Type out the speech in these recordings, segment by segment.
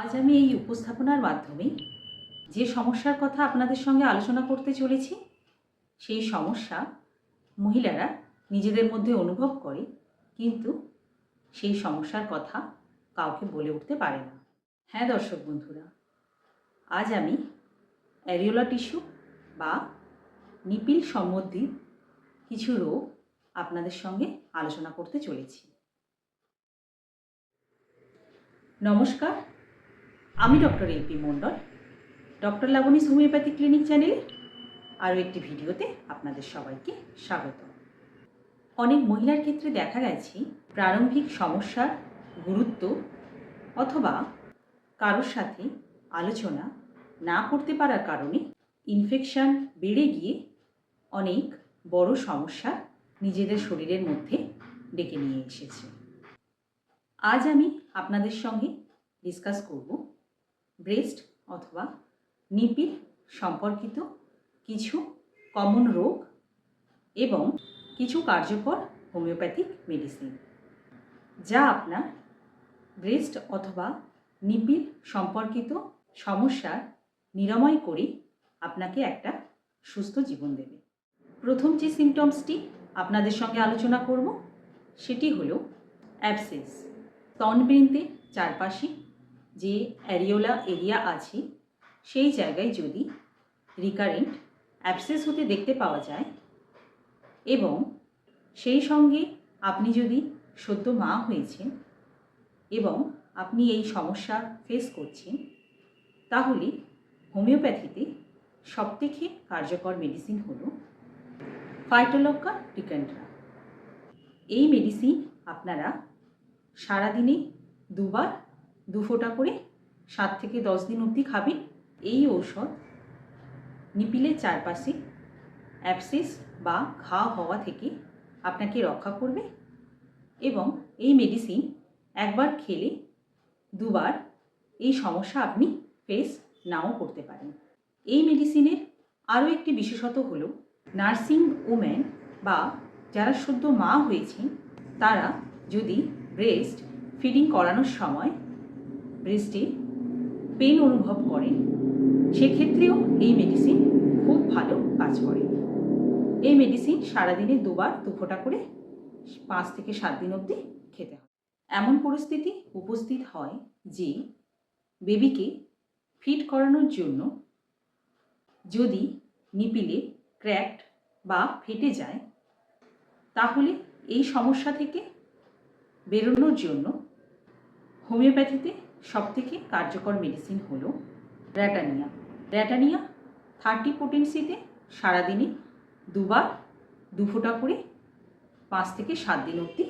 আজ আমি এই উপস্থাপনার মাধ্যমে যে সমস্যার কথা আপনাদের সঙ্গে আলোচনা করতে চলেছি, সেই সমস্যা মহিলারা নিজেদের মধ্যে অনুভব করে, কিন্তু সেই সমস্যার কথা কাউকে বলে উঠতে পারে না। হ্যাঁ দর্শক বন্ধুরা, আজ আমি অ্যারিওলা টিস্যু বা নিপিল সম্বন্ধী কিছু রোগ আপনাদের সঙ্গে আলোচনা করতে চলেছি। নমস্কার আমি doctor L P Mondal, doctor Labani's homeopathy clinic চ্যানেলে আরও একটি ভিডিওতে আপনাদের সবাইকে স্বাগত। অনেক মহিলার ক্ষেত্রে দেখা গেছে প্রারম্ভিক সমস্যার গুরুত্ব অথবা কারোর সাথে আলোচনা না করতে পারার কারণে ইনফেকশান বেড়ে গিয়ে অনেক বড় সমস্যা নিজেদের শরীরের মধ্যে ডেকে নিয়ে এসেছে। আজ আমি আপনাদের সঙ্গে ডিসকাস করব ব্রেস্ট অথবা নিপিল সম্পর্কিত কিছু কমন রোগ এবং কিছু কার্যকর হোমিওপ্যাথিক মেডিসিন যা আপনার ব্রেস্ট অথবা নিপিল সম্পর্কিত সমস্যার নিরাময় করে আপনাকে একটা সুস্থ জীবন দেবে। প্রথম যে সিমটমসটি আপনাদের সঙ্গে আলোচনা করব, সেটি হলো অ্যাবসেস স্তনবৃন্তের চারপাশে যে অ্যারিওলা এরিয়া আছে, সেই জায়গায় যদি রিকারেন্ট অ্যাবসেস হতে দেখতে পাওয়া যায় এবং সেই সঙ্গে আপনি যদি সদ্য মা হয়েছেন এবং আপনি এই সমস্যা ফেস করছেন, তাহলে হোমিওপ্যাথিতে সবথেকে কার্যকর মেডিসিন হল ফাইটোলক্কা টিকেন্ড্রা এই মেডিসিন আপনারা সারাদিনে দুবার দু ফোঁটা করে সাত থেকে দশ দিন অবধি খাবেন এই ঔষধ নিপিলের চারপাশে অ্যাপসিস বা ঘা হওয়া থেকে আপনাকে রক্ষা করবে এবং এই মেডিসিন একবার খেলে দুবার এই সমস্যা আপনি ফেস নাও করতে পারেন। এই মেডিসিনের আরও একটি বিশেষত হল নার্সিং ওম্যান বা যারা সদ্য মা হয়েছেন, তারা যদি ব্রেস্ট ফিডিং করানোর সময় ব্রেস্টে পেন অনুভব করেন সেক্ষেত্রেও এই মেডিসিন খুব ভালো কাজ করে। এই মেডিসিন সারাদিনে দুবার, দু ফোঁটা করে পাঁচ থেকে সাত দিন অবধি খেতে হয়। এমন পরিস্থিতি উপস্থিত হয় যে বেবিকে ফিট করানোর জন্য যদি নিপিলে ক্র্যাকড বা ফেটে যায়, তাহলে এই সমস্যা থেকে বেরোনোর জন্য হোমিওপ্যাথিতে সবথেকে কার্যকর মেডিসিন হলো র্যাটানিয়া র্যাটানিয়া থার্টি পোটেন্সিতে সারাদিনে দুবার দু ফোঁটা করে পাঁচ থেকে সাত দিন অবধি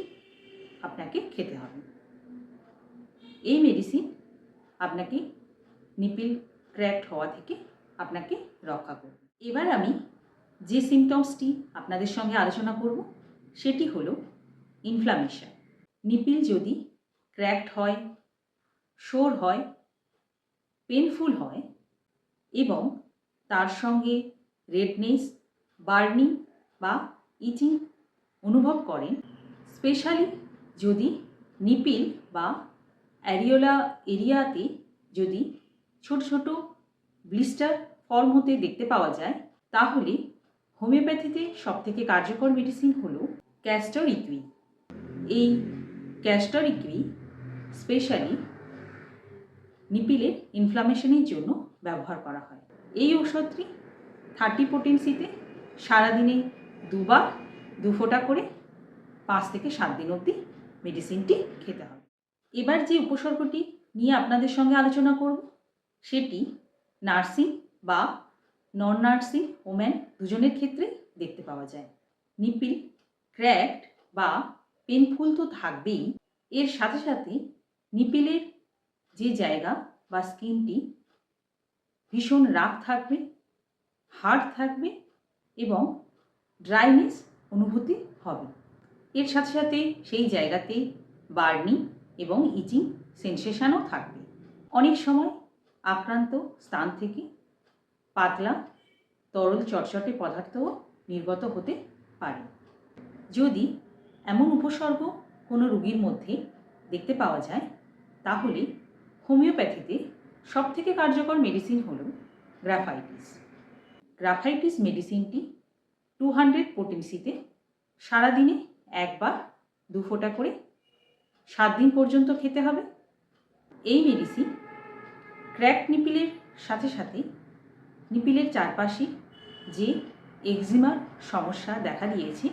আপনাকে খেতে হবে। এই মেডিসিন আপনাকে নিপিল ক্র্যাকড হওয়া থেকে আপনাকে রক্ষা করবে। এবার আমি যে সিমটমসটি আপনাদের সঙ্গে আলোচনা করব, সেটি হলো ইনফ্লামেশন নিপিল যদি ক্র্যাকড হয় শোর হয় পেনফুল হয় এবং তার সঙ্গে রেডনেস বার্নিং বা ইচিং অনুভব করেন। স্পেশালি যদি নিপিল বা অ্যারিওলা এরিয়াতে যদি ছোট ছোট ব্লিস্টার ফর্ম হতে দেখতে পাওয়া যায়, তাহলে হোমিওপ্যাথিতে সবথেকে কার্যকর মেডিসিন হলো ক্যাস্টর ইকুই এই ক্যাস্টর ইকুই স্পেশালি নিপিলের ইনফ্লামেশনের জন্য ব্যবহার করা হয়। এই ঔষধটি থার্টি পোটেন্সিতে সারাদিনে দুবার, দু ফোঁটা করে পাঁচ থেকে সাত দিন অবধি মেডিসিনটি খেতে হবে। এবার যে উপসর্গটি নিয়ে আপনাদের সঙ্গে আলোচনা করব, সেটি নার্সিং বা নন নার্সিং ওম্যান দুজনের ক্ষেত্রে দেখতে পাওয়া যায়। নিপিল ক্র্যাকড বা পেনফুল তো থাকবেই, এর সাথে সাথে নিপিলের যে জায়গা বা স্কিনটি ভীষণ রাগ থাকবে, হার্ড থাকবে এবং ড্রাইনেস অনুভূতি হবে। এর সাথে সাথে সেই জায়গাতে বার্নিং এবং ইচিং সেন্সেশনও থাকবে। অনেক সময় আক্রান্ত স্থান থেকে পাতলা, তরল, চটচটে পদার্থও নির্গত হতে পারে। যদি এমন উপসর্গ কোনো রোগীর মধ্যে দেখতে পাওয়া যায়, তাহলে হোমিওপ্যাথিতে সবথেকে কার্যকর মেডিসিন হল গ্রাফাইটিস গ্রাফাইটিস মেডিসিনটি টু হান্ড্রেড পোটেন্সিতে সারাদিনে একবার দু ফোঁটা করে সাত দিন পর্যন্ত খেতে হবে। এই মেডিসিন ক্র্যাক নিপিলের সাথে সাথে নিপিলের চারপাশে যে এক্সিমার সমস্যা দেখা দিয়েছে,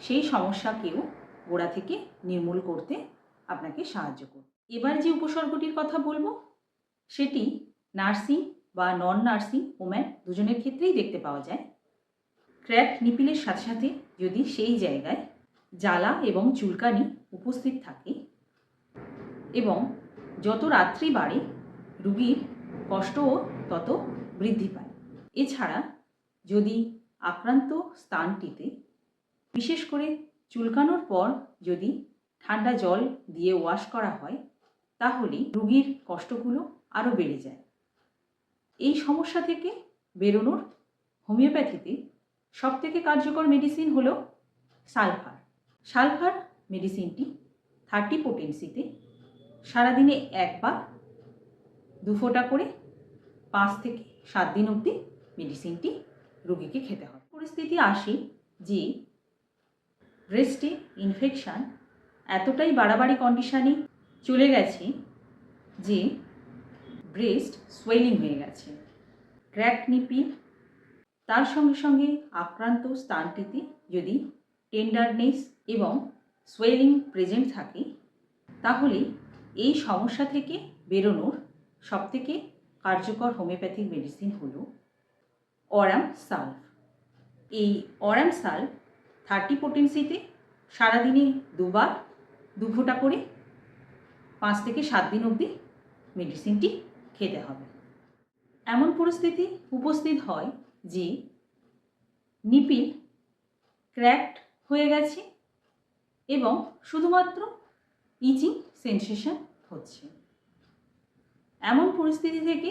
সেই সমস্যাকেও গোড়া থেকে নির্মূল করতে আপনাকে সাহায্য করবে। এবার যে উপসর্গটির কথা বলব, সেটি নার্সিং বা নন নার্সিং ওম্যান দুজনের ক্ষেত্রেই দেখতে পাওয়া যায়। ক্র্যাক নিপিলের সাথে সাথে যদি সেই জায়গায় জ্বালা এবং চুলকানি উপস্থিত থাকে এবং যত রাত্রি বাড়ে, রুগীর কষ্টও তত বৃদ্ধি পায়। এছাড়া যদি আক্রান্ত স্থানটিতে বিশেষ করে চুলকানোর পর যদি ঠান্ডা জল দিয়ে ওয়াশ করা হয় তাহলে রুগীর কষ্টগুলো আরও বেড়ে যায়। এই সমস্যা থেকে বেরোনোর হোমিওপ্যাথিতে সবথেকে কার্যকর মেডিসিন হলো সালফার। সালফার মেডিসিনটি থার্টি পোটেন্সিতে সারাদিনে একবার দু ফোঁটা করে পাঁচ থেকে সাত দিন অবধি মেডিসিনটি রোগীকে খেতে হয়। পরিস্থিতি আসে যে ব্রেস্টে ইনফেকশান এতটাই বাড়াবাড়ি কন্ডিশানে চলে গেছে, যে ব্রেস্ট সোয়েলিং হয়ে গেছে। ক্র্যাক নিপি, তার সঙ্গে সঙ্গে আক্রান্ত স্থানটিতে যদি টেন্ডারনেস এবং সোয়েলিং প্রেজেন্ট থাকে, তাহলে এই সমস্যা থেকে বেরোনোর সবথেকে কার্যকর হোমিওপ্যাথিক মেডিসিন হল অরাম সালফ এই অরাম সালফ থার্টি পোটেন্সিতে সারাদিনে দুবার দু ফোঁটা করে পাঁচ থেকে সাত দিন অবধি মেডিসিনটি খেতে হবে। এমন পরিস্থিতি উপস্থিত হয় যে নিপিল ক্র্যাকড হয়ে গেছে এবং শুধুমাত্র ইচিং সেন্সেশন হচ্ছে। এমন পরিস্থিতি থেকে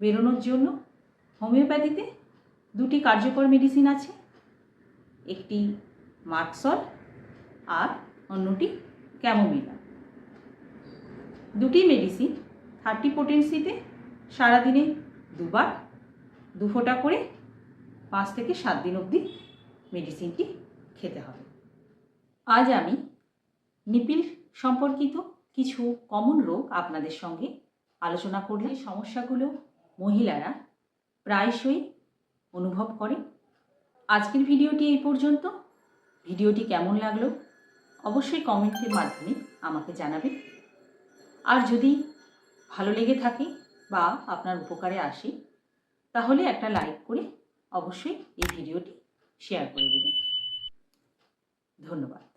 বেরোনোর জন্য হোমিওপ্যাথিতে দুটি কার্যকর মেডিসিন আছে, একটি মার্কসল আর অন্যটি ক্যামোমিলা দুটি মেডিসিন থার্টি পোটেন্সিতে সারাদিনে দুবার, দু ফোঁটা করে পাঁচ থেকে সাত দিন অবধি মেডিসিনটি খেতে হবে। আজ আমি নিপিল সম্পর্কিত কিছু কমন রোগ আপনাদের সঙ্গে আলোচনা করলে সমস্যাগুলো মহিলারা প্রায়শই অনুভব করে আজকের ভিডিওটি এই পর্যন্ত। ভিডিওটি কেমন লাগল? অবশ্যই কমেন্টের মাধ্যমে আমাকে জানাবেন। আর যদি ভালো লেগে থাকে বা আপনার উপকারে আসে, তাহলে একটা লাইক করে অবশ্যই এই ভিডিওটি শেয়ার করে দেবেন। ধন্যবাদ।